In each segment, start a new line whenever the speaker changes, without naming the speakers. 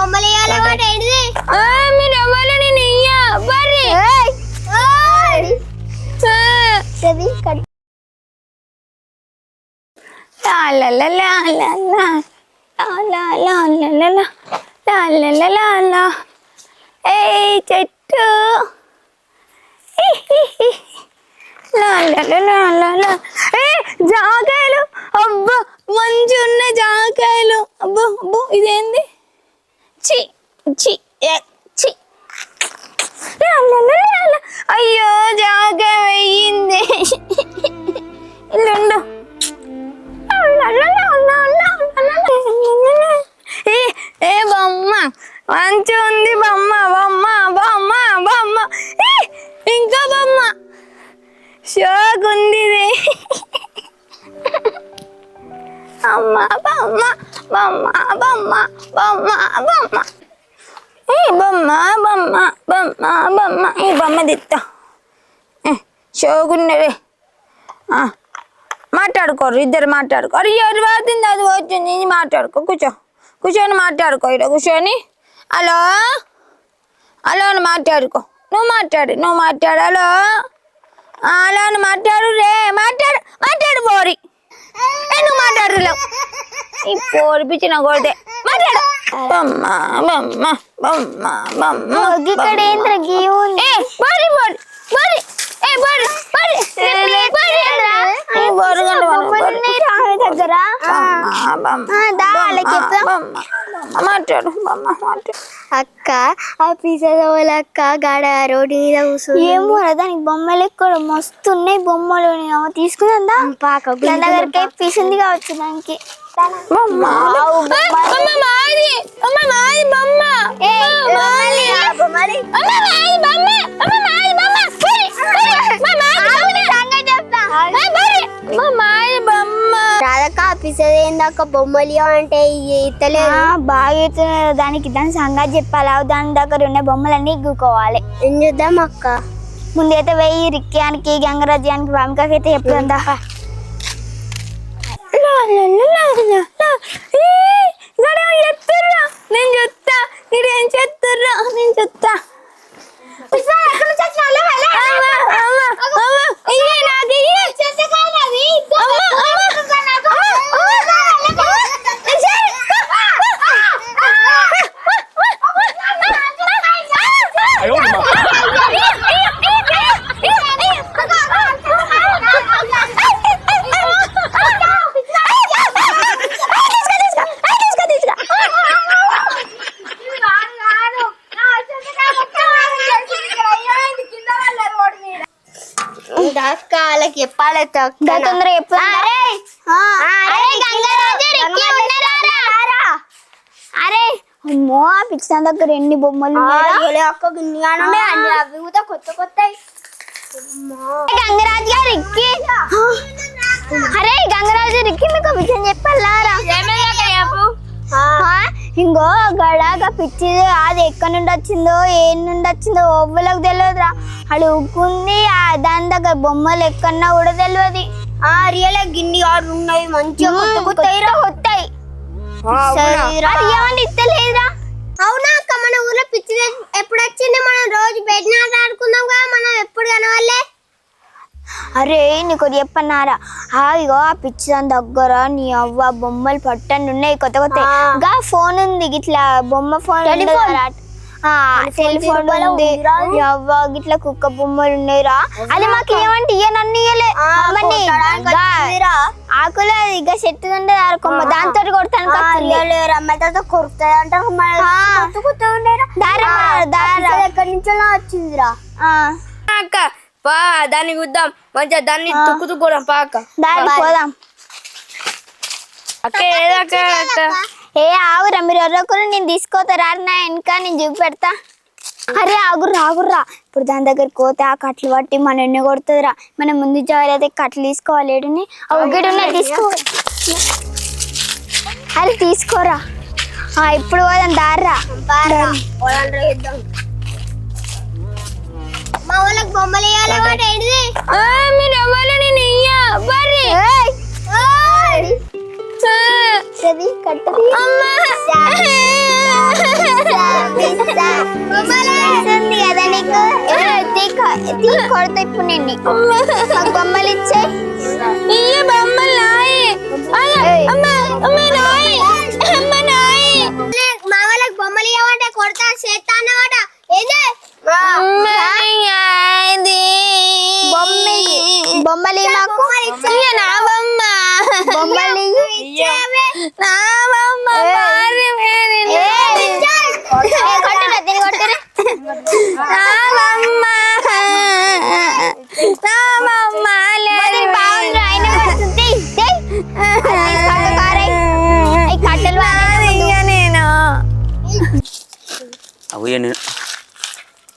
బొమ్మలు వేయాలన్నమాట ఏంటిది
ఆ, మీరు ఎవరు నేను ఇయ్యా బర్రి
కట్.
ఏయ్ చెట్టు. ఏ జాకాయలు అబ్బా మంచి ఉన్న జాకాయలు అబ్బో అబ్బో ఇదేంది చి చి ఏ, చి అయ్యో జాకాయ వెయ్యింది ఇల్లుండు ఏ బొమ్మ మంచి ఉంది బొమ్మ బొమ్మ బొమ్మ బొమ్మ ఏ, ఇంకా బొమ్మ షోక్ ఉంది అమ్మ బొమ్మ బొమ్మ బొమ్మ బొమ్మ బొమ్మ. ఏ బొమ్మ బొమ్మ బొమ్మ బొమ్మ. ఈ బొమ్మ దిత్తా. షోగున్నవే. మాట్లాడుకోరు ఇద్దరు మాట్లాడుకోరు ఎవరు వాడుతుంది? అది వచ్చింది ఇది మాట్లాడుకో. కూర్చో. కూర్చొని మాట్లాడుకో ఇక్కడ కూర్చొని. హలో? హలో అని మాట్లాడుకో. నువ్వు మాట్లాడు నువ్వు మాట్లాడు. హలో? హలో అని మాట్లాడు రే మాట్లాడు మాట్లాడు పోరి. నువ్వు మాట్లాడలేవు ఈ పోరి పిచ్చిన కొడితే. మాట్లాడు. బొమ్మ బొమ్మ బొమ్మ బొమ్మ
ఇక్కడ ఏంద్ర గీ ఉంది
ఏ బోరి బోరి బోరి ఏ బోరి బోరి బోరి ఏ బోరి గంట
బొమ్మలు ఉన్నాయి రా ఆమె దగ్గర.
బొమ్మ. మాట్లాడు
అక్క ఆ పిజ్జా అక్క గాడ రోడ్డు మీద కూర్చొని ఏమో దానికి బొమ్మలు ఎక్కడ మస్తు ఉన్నాయి బొమ్మలు తీసుకుందా పాక దగ్గరికి పీసింది కావచ్చు దానికి.
బొమ్మ.
రాధక్క పిజ్జా ఏందాక బొమ్మలు అంటే ఇతలేదు బాగా ఇస్తున్నారు దానికి దాని సంగతి చెప్పాలి? దాని దగ్గర ఉన్న బొమ్మలన్నీ ఇగ్గుకోవాలి. ఏం చేద్దాం అక్క? ముందైతే వెయ్యి రిక్యానికి గంగరాజ్యానికి వామికకి అయితే చెప్తుందా చెప్పాలి చెప్పు. అరే. అమ్మో పిచ్చిన దగ్గర ఎన్ని బొమ్మలు కొత్త కొత్త గంగరాజు గారు అరే గంగరాజు రిక్కి మీకు విషయం చెప్పాలారా ఇంకో గడగా పిచ్చి అది ఎక్కడి నుండి వచ్చిందో ఏ నుండి వచ్చిందో ఒవ్వలకు తెలియదురా అది ఉక్కుంది ఆ దాని దగ్గర బొమ్మలు ఎక్కడన్నా కూడా తెలియదు ఆ రియల్ గిన్ని ఆరు ఉన్నాయి మంచిగా కొత్త కొత్త కొత్తాయి. అది ఏమన్నా ఇస్తలేదురా. అవునా అక్క మన ఊర్లో పిచ్చి ఎప్పుడు వచ్చింది మనం రోజు పెట్టినాట ఆడుకుందాం కదా మనం ఎప్పుడు కనవాలే అరే నీకు చెప్పన్నారా? ఇగో ఆ పిచ్చి దాని దగ్గర నీ అవ్వ బొమ్మలు పట్టండి ఉన్నాయి కొత్త కొత్త. గా ఫోన్ ఉంది గిట్లా బొమ్మ ఫోన్ సెల్ ఫోన్ ఉంది. అవ్వ గిట్లా కుక్క బొమ్మలు ఉన్నాయిరా అది మాకు ఏమంటే ఇయ్య నన్ను ఇయ్యలే. ఆకులు ఇక చెట్టు ఉండే కొమ్మ. దాంతో కొడతాను అమ్మాయితో కొరుకుతుంది అంటారు ఎక్కడి నుంచో వచ్చిందిరా.
అక్క పా దాన్ని చూద్దాం. మంచిగా దాన్ని తుక్కు తుక్కోవడం పా అక్క.
దారి పోదాం.
అక్క ఏదక్క అక్క
ఏ ఆగురా మీరు ఎవరొకరు నేను తీసుకోతారా నా వెనక నేను చూపెడతా. అరే ఆగుర్రా ఆగుర్రా. ఇప్పుడు దాని దగ్గర కోతే ఆ కట్లు పట్టి మన ఎన్ని కొడుతుందిరా. మనం ముందు జాగ్రత్త కట్లు తీసుకోవాలి. ఏడుని? ఒకటి ఉన్నాయి తీసుకో. అరే తీసుకోరా. ఆ, ఇప్పుడు పోదాం దారిరా. మా వాళ్ళకి బొమ్మలు వేయాలన్నమాట ఏంటిది?
ఆ, మీరు ఎవరు నేను ఇయ్యా. బర్రి.
చది కట్టది కదా నీకు? కొడతా ఇప్పుడు మాకు బొమ్మలు ఇచ్చే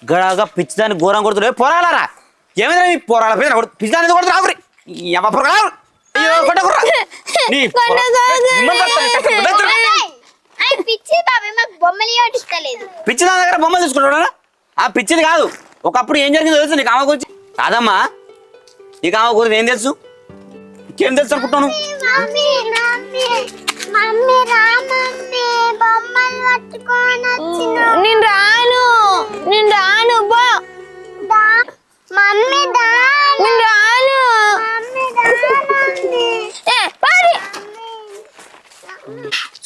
గడగా పిచ్చిదాన్ని ఘోరం కొడుతుండే పోరాడారా ఏమైందా మీ పోరాడ పేరు? పిచ్చిదాన్ని కొడుతున్నా ఆగురి ఎవ పొరగడా అయ్యో నీ
పిచ్చి బాబాయ్ మాకు బొమ్మలు ఇవ్వటిస్తలేదు
పిచ్చిదాని దగ్గర బొమ్మలు తీసుకుంటాడా ఆ పిచ్చిది కాదు. ఒకప్పుడు ఏం జరిగిందో తెలుసు నీకు ఆమె గురించి? కాదమ్మా. నీకు ఆమె గురించి ఏం తెలుసు? ఇంకేం తెలుసు అనుకుంటాను
మమ్మీ మమ్మీ మమ్మీ రా మమ్మీ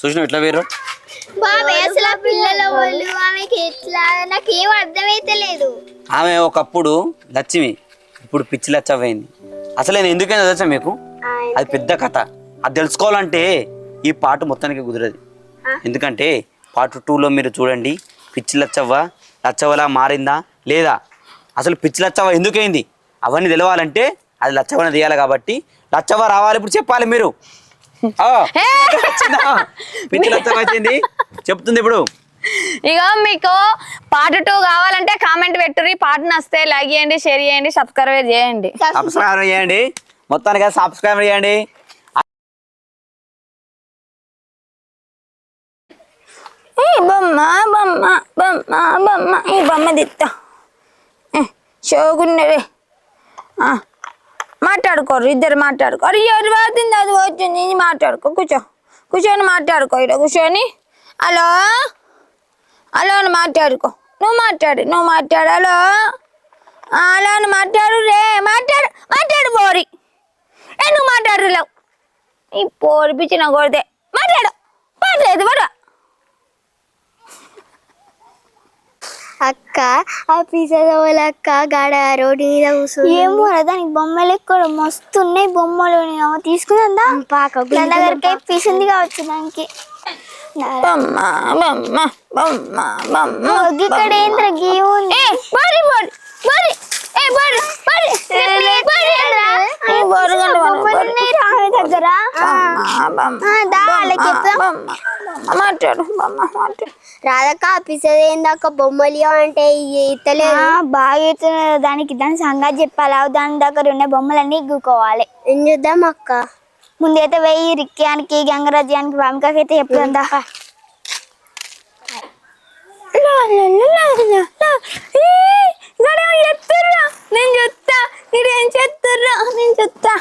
చూసిన ఎట్లా వేరు
బాబాయ్ అసలు ఆ పిల్లల వాళ్ళు ఆమెకి ఎట్లా? నాకేం అర్థమైతే లేదు.
ఆమె ఒకప్పుడు లక్ష్మి ఇప్పుడు పిచ్చి లచ్చమైంది అసలు నేను ఎందుకైనా తెలుసా మీకు? అది పెద్ద కథ. అది తెలుసుకోవాలంటే ఈ పాట మొత్తానికి కుదరదు. ఎందుకంటే పార్ట్ టూలో మీరు చూడండి పిచ్చి లచ్చవ్వ లచ్చవ్వలా మారిందా లేదా? అసలు పిచ్చి లచ్చవ్వ ఎందుకైంది? అవన్నీ తెలవాలంటే అది లచ్చవ్వని తీయాలి కాబట్టి లచ్చవ్వ రావాలి ఇప్పుడు చెప్పాలి మీరు. వచ్చిందా? చెప్తుంది ఇప్పుడు.
ఇక మీకు పార్ట్ టూ కావాలంటే కామెంట్ పెట్టుర్రి. పాట నస్తే లైక్ చేయండి షేర్ చేయండి సబ్స్క్రైబ్ చేయండి.
సబ్స్క్రైబ్ చేయండి. మొత్తానికి సబ్స్క్రైబ్ చేయండి.
ఏ బొమ్మ బొమ్మ బొమ్మ బొమ్మ ఈ బొమ్మ దిత్తా. షోగున్నరే మాట్లాడుకోరు ఇద్దరు మాట్లాడుకోరు ఎవరు వాడుతుంది అది వచ్చింది ఇది మాట్లాడుకో కూర్చో. కూర్చొని మాట్లాడుకో ఇక్కడ కూర్చొని. హలో? హలో అని మాట్లాడుకో. నువ్వు మాట్లాడు నువ్వు మాట్లాడు హలో? హలో అని మాట్లాడు రే మాట్లాడు మాట్లాడు పోరి. ఏ నువ్వు మాట్లాడలేవు ఈ పోరిపించిన కొడితే. మాట్లాడు మాట్లాడు పడా
అక్క ఆ పిజ్జా వాళ్ళ అక్క గాడ రోడ్డు మీద కూర్చొని ఏమో దానికి బొమ్మలు ఎక్కడ మస్తు ఉన్నాయి బొమ్మలు. తీసుకుందా దాని దగ్గరికి పీసింది కావచ్చు దానికి.
బొమ్మ బొమ్మ బొమ్మ బొమ్మ
ఇక్కడ ఏంద్ర గీ ఉంది దగ్గర
మాట్లాడు
రాధక్క ఆఫీసర్ ఏందాక బొమ్మలు అంటే ఇస్తలేదు బాగా ఇస్తున్నారు దానికి దాని సంగతి చెప్పాలి. దాని దగ్గర ఉన్న బొమ్మలన్నీ ఎగ్గుకోవాలి ఏం చూద్దాం అక్క? ముందైతే వెయ్యి రిక్యానికి గంగరాజ్యానికి వామికాకి అయితే చెప్తుందా నేను చెప్తా. నేను చెప్తా.